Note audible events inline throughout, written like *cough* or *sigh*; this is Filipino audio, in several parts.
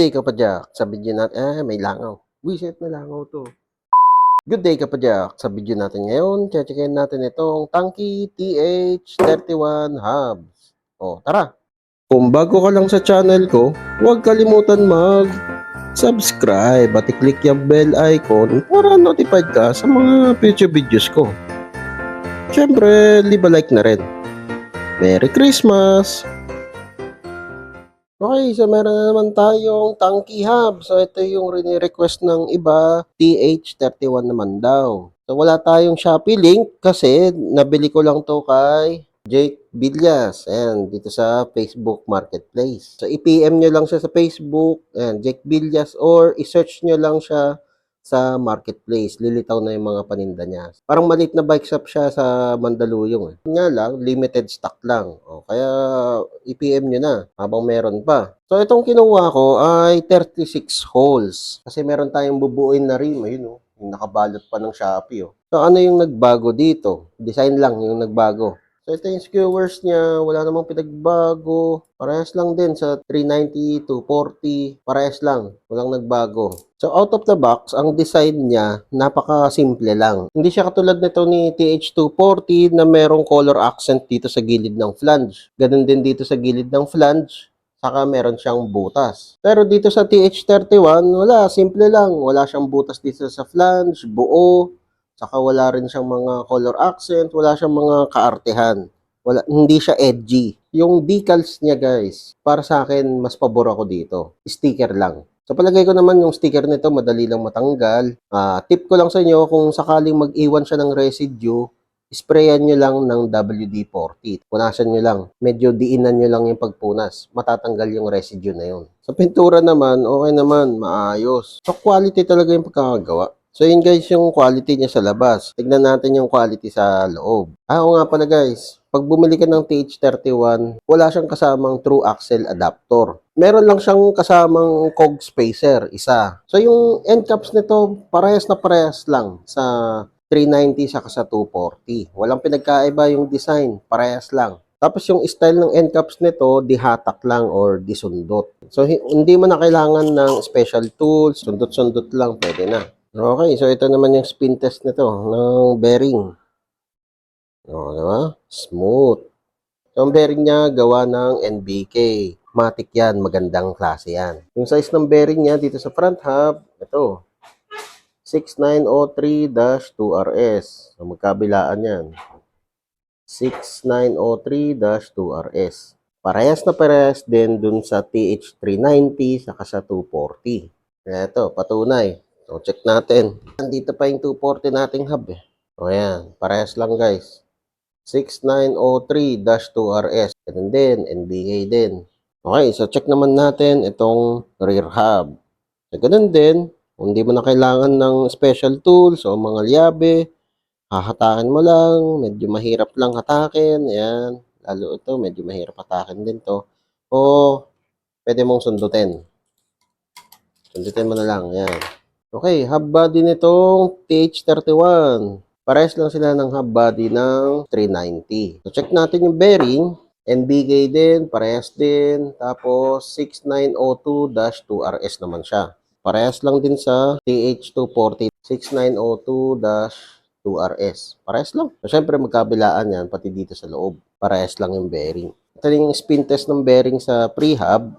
Good day kapadyak. Sa video natin, eh may langaw. Wiset na langaw to. Good day kapadyak. Sa video natin ngayon, checkin natin itong Tanky TH31 Hubs. O, tara. Kung bago ka lang sa channel ko, huwag kalimutan mag subscribe at i-click yung bell icon para notified ka sa mga future videos ko. Siyempre, leave a like na rin. Merry Christmas! Okay, so meron na naman tayong Tanky Hub. So ito yung rini-request ng iba, TH31 naman daw. So wala tayong Shopee link kasi nabili ko lang to kay Jake Villas and dito sa Facebook Marketplace. So i-PM nyo lang siya sa Facebook and Jake Villas or i-search nyo lang siya sa marketplace. Lilitaw na yung mga paninda niya. Parang maliit na bike shop siya sa Mandaluyong. Eh. Nga lang, limited stock lang. O, kaya i-PM nyo na habang meron pa. So itong kinuha ko ay 36 holes. Kasi meron tayong bubuin na rim. Ayun o, yung nakabalot pa ng Shopee. Oh. So ano yung nagbago dito? Design lang yung nagbago. So ito skewers niya, wala namang pinagbago. Parehas lang din sa 390 to 40. Parehas lang, walang nagbago. So out of the box, ang design niya, napaka-simple lang. Hindi siya katulad nito ni TH240 na merong color accent dito sa gilid ng flange. Ganun din dito sa gilid ng flange saka meron siyang butas. Pero dito sa TH31, wala, simple lang. Wala siyang butas dito sa flange, buo, saka wala rin siyang mga color accent, wala siyang mga kaartehan. Wala, hindi siya edgy. Yung decals niya guys, para sa akin, mas pabor ako dito. Sticker lang. Sa palagay ko naman yung sticker nito madali lang matanggal. Ah, tip ko lang sa inyo kung sakaling mag-iwan siya ng residue, sprayan nyo lang ng WD-40. Punasan nyo lang. Medyo diinan nyo lang yung pagpunas. Matatanggal yung residue na yun. Sa pintura naman, okay naman, maayos. So quality talaga yung pagkakagawa. So yun guys yung quality niya sa labas. Tignan natin yung quality sa loob. Ah, nga pala guys. Pag bumili ka ng TH31, wala siyang kasamang true axle adapter. Meron lang siyang kasamang cog spacer, isa. So yung end caps nito, parehas na parehas lang sa 390 saka sa 240. Walang pinagkaiba yung design, parehas lang. Tapos yung style ng end caps nito, dihatak lang or disundot. So hi- hindi mo na kailangan ng special tools, sundot-sundot lang, pwede na. Okay, so ito naman yung spin test nito ng bearing. O, di ba? Smooth. So, ang bearing niya gawa ng NBK. Matic yan, magandang klase yan. Yung size ng bearing niya dito sa front hub, ito. 6903-2RS. So, magkabilaan yan. 6903-2RS. Parehas na parehas din dun sa TH390 saka sa 240. Ito, patunay. So, check natin. Nandito pa yung 240 nating hub eh. O yan, parehas lang guys. 6903-2RS. Ganun din, NBK din. Okay, so check naman natin itong rear hub. So, ganun din, kung hindi mo na kailangan ng special tools o mga liabe, hahatakin mo lang, medyo mahirap lang hatakin, ayan. Lalo ito, medyo mahirap hatakin din to. O, pwede mong sundutin. Sundutin mo na lang, ayan. Okay, hub body nitong TH31. Parehas lang sila ng hub body ng 390. So, check natin yung bearing. NBK din, parehas din. Tapos, 6902-2RS naman siya. Parehas lang din sa TH240. 6902-2RS. Parehas lang. So, syempre, magkabilaan yan, pati dito sa loob. Parehas lang yung bearing. Ito yung spin test ng bearing sa pre-hub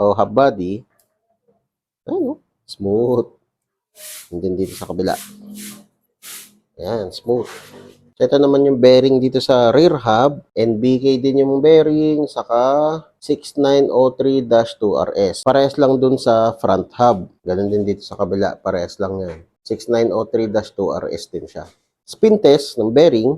o hub body. Ano? Smooth. And then dito sa kabila. Ayan, smooth. Ito naman yung bearing dito sa rear hub. NBK din yung bearing, saka 6903-2RS. Parehas lang dun sa front hub. Ganun din dito sa kabila. Parehas lang yan. 6903-2RS din siya. Spin test ng bearing.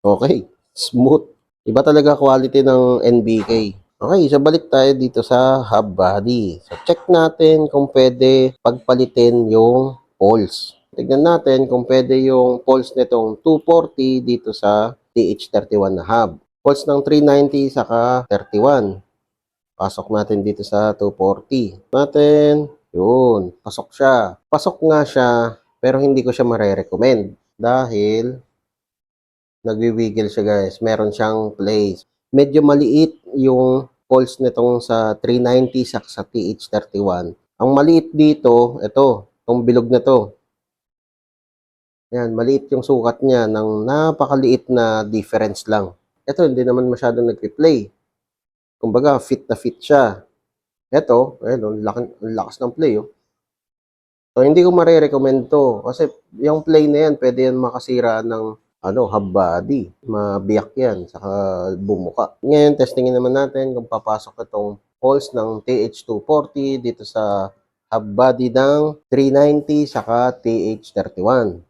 Okay. Smooth. Iba talaga quality ng NBK. Okay, so balik tayo dito sa hub body. So check natin kung pwede pagpalitin yung poles. Tignan natin kung pwede yung poles nitong 240 dito sa TH31 na hub. Poles ng 390 saka 31. Pasok natin dito sa 240. Natin, yun, pasok siya. Pasok nga siya, pero hindi ko siya mare-recommend dahil nagwi-wiggle siya guys. Meron siyang place. Medyo maliit yung pulse nitong sa 390 sa, sa TH31. Ang maliit dito, ito, itong bilog na to. Yan, maliit yung sukat niya ng napakaliit na difference lang. Ito, hindi naman masyadong nag-play. Kumbaga, fit na fit siya. Ito, ayun, ang lakas ng play, oh. So, hindi ko marirecommend to. Kasi yung play na yan, pwede yan makasira ng ano, habadi. Mabiyak yan, saka bumuka. Ngayon, testingin naman natin kung papasok itong holes ng TH240 dito sa habadi ng 390 saka TH31.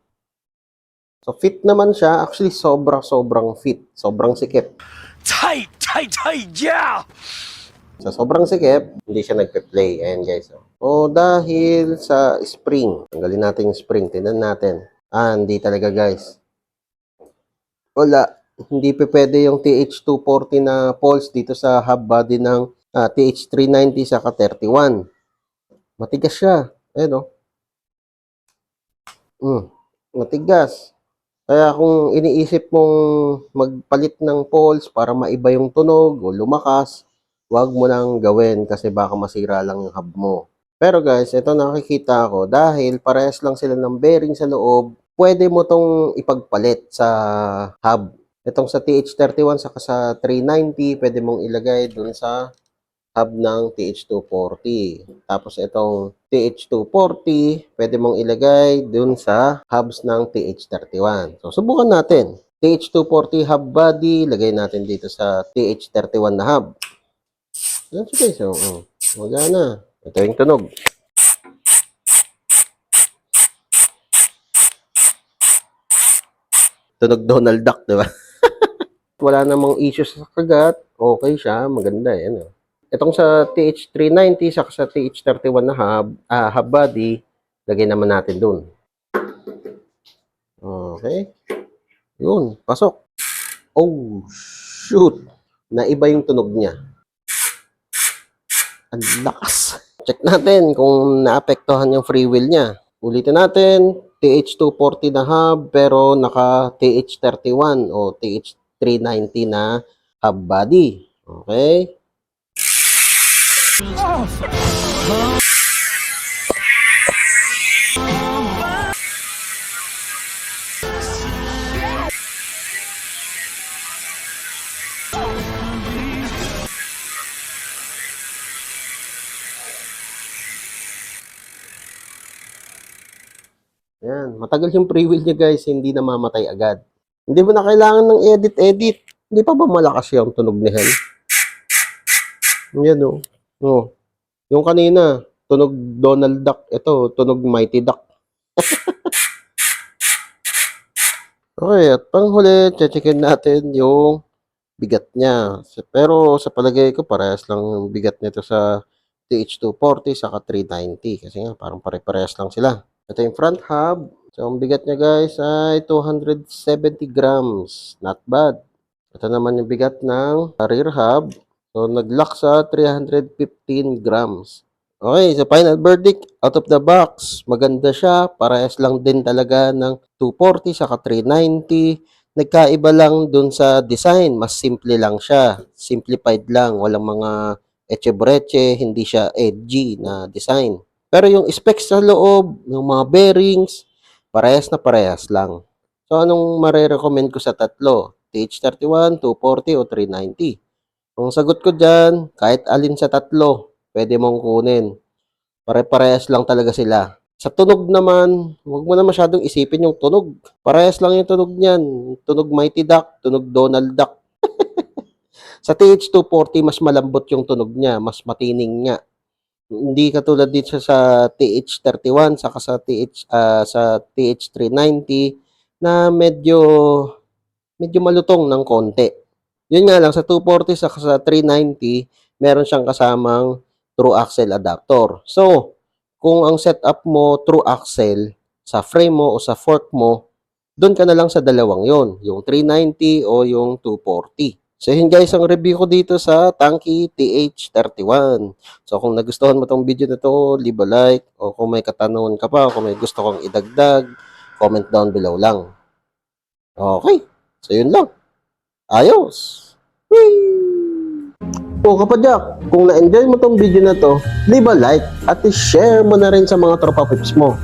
So, fit naman siya. Actually, sobra-sobrang fit. Sobrang sikip. Tight, tight, tight, yeah! Sa so, sobrang sikip, hindi siya nagpe-play. Ayan, guys. So, oh, dahil sa spring, tanggalin natin yung spring. Tingnan natin. Ah, hindi talaga, guys wala. Hindi pa pwede yung TH240 na pulse dito sa hub body ng ah, TH390 sa 31. Matigas siya. Ayan o. Mm, matigas. Kaya kung iniisip mong magpalit ng pulse para maiba yung tunog o lumakas, wag mo nang gawin kasi baka masira lang yung hub mo. Pero guys, ito nakikita ko dahil parehas lang sila ng bearing sa loob, pwede mo tong ipagpalit sa hub. Itong sa TH31 saka sa 390, pwede mong ilagay dun sa hub ng TH240. Tapos itong TH240, pwede mong ilagay dun sa hubs ng TH31. So, subukan natin. TH240 hub body, lagay natin dito sa TH31 na hub. Guys. Oh, oh. Wala na. Ito yung tunog. Tunog Donald Duck, di ba? *laughs* Wala namang issues sa kagat. Okay siya. Maganda eh. Ano. Itong sa TH390 saka sa TH31 na hub, ah, hub body, lagay naman natin dun. Okay. Yun. Pasok. Oh, shoot. Naiba yung tunog niya. Ang lakas. Check natin kung naapektuhan yung free will niya. Ulitin natin, TH240 na hub pero naka TH31 o TH390 na hub body. Okay? Yan, matagal yung free will niya guys, hindi namamatay agad. Hindi mo na kailangan ng edit-edit. Hindi pa ba malakas yung tunog ni Hen? Yan o. Oh. Yung kanina, tunog Donald Duck. Ito, tunog Mighty Duck. *laughs* okay, at panghuli, checkin natin yung bigat niya. Pero sa palagay ko, parehas lang yung bigat nito sa TH240 saka 390. Kasi nga, parang pare-parehas lang sila. Ito yung front hub. So, ang bigat niya guys ay 270 grams. Not bad. Ito naman yung bigat ng rear hub. So, nag-lock sa 315 grams. Okay, so final verdict, out of the box, maganda siya. Parehas lang din talaga ng 240 saka 390. Nagkaiba lang dun sa design. Mas simple lang siya. Simplified lang. Walang mga eche-breche. Hindi siya edgy na design. Pero yung specs sa loob, yung mga bearings, parehas na parehas lang. So, anong mare-recommend ko sa tatlo? TH31, 240 o 390? Kung sagot ko dyan, kahit alin sa tatlo, pwede mong kunin. Pare-parehas lang talaga sila. Sa tunog naman, huwag mo na masyadong isipin yung tunog. Parehas lang yung tunog niyan. Tunog Mighty Duck, tunog Donald Duck. *laughs* sa TH240, mas malambot yung tunog niya, mas matining nga hindi katulad dito sa TH31 saka sa TH ah, sa TH390 na medyo medyo malutong ng konti. Yun nga lang sa 240 saka sa 390 meron siyang kasamang true axle adapter. So, kung ang setup mo true axle sa frame mo o sa fork mo, doon ka na lang sa dalawang yon, yung 390 o yung 240. So yun guys, ang review ko dito sa Tanky TH31. So kung nagustuhan mo tong video na to, leave a like. O kung may katanungan ka pa, kung may gusto kong idagdag, comment down below lang. Okay, so yun lang. Ayos! Whee! O kapadyak, kung na-enjoy mo tong video na to, leave a like at i-share mo na rin sa mga tropa pips mo.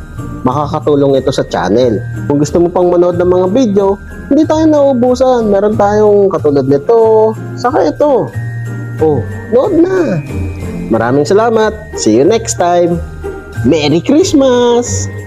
Makakatulong ito sa channel. Kung gusto mo pang manood ng mga video, hindi tayo naubusan. Meron tayong katulad nito, saka ito. Oh, nood na. Maraming salamat. See you next time. Merry Christmas!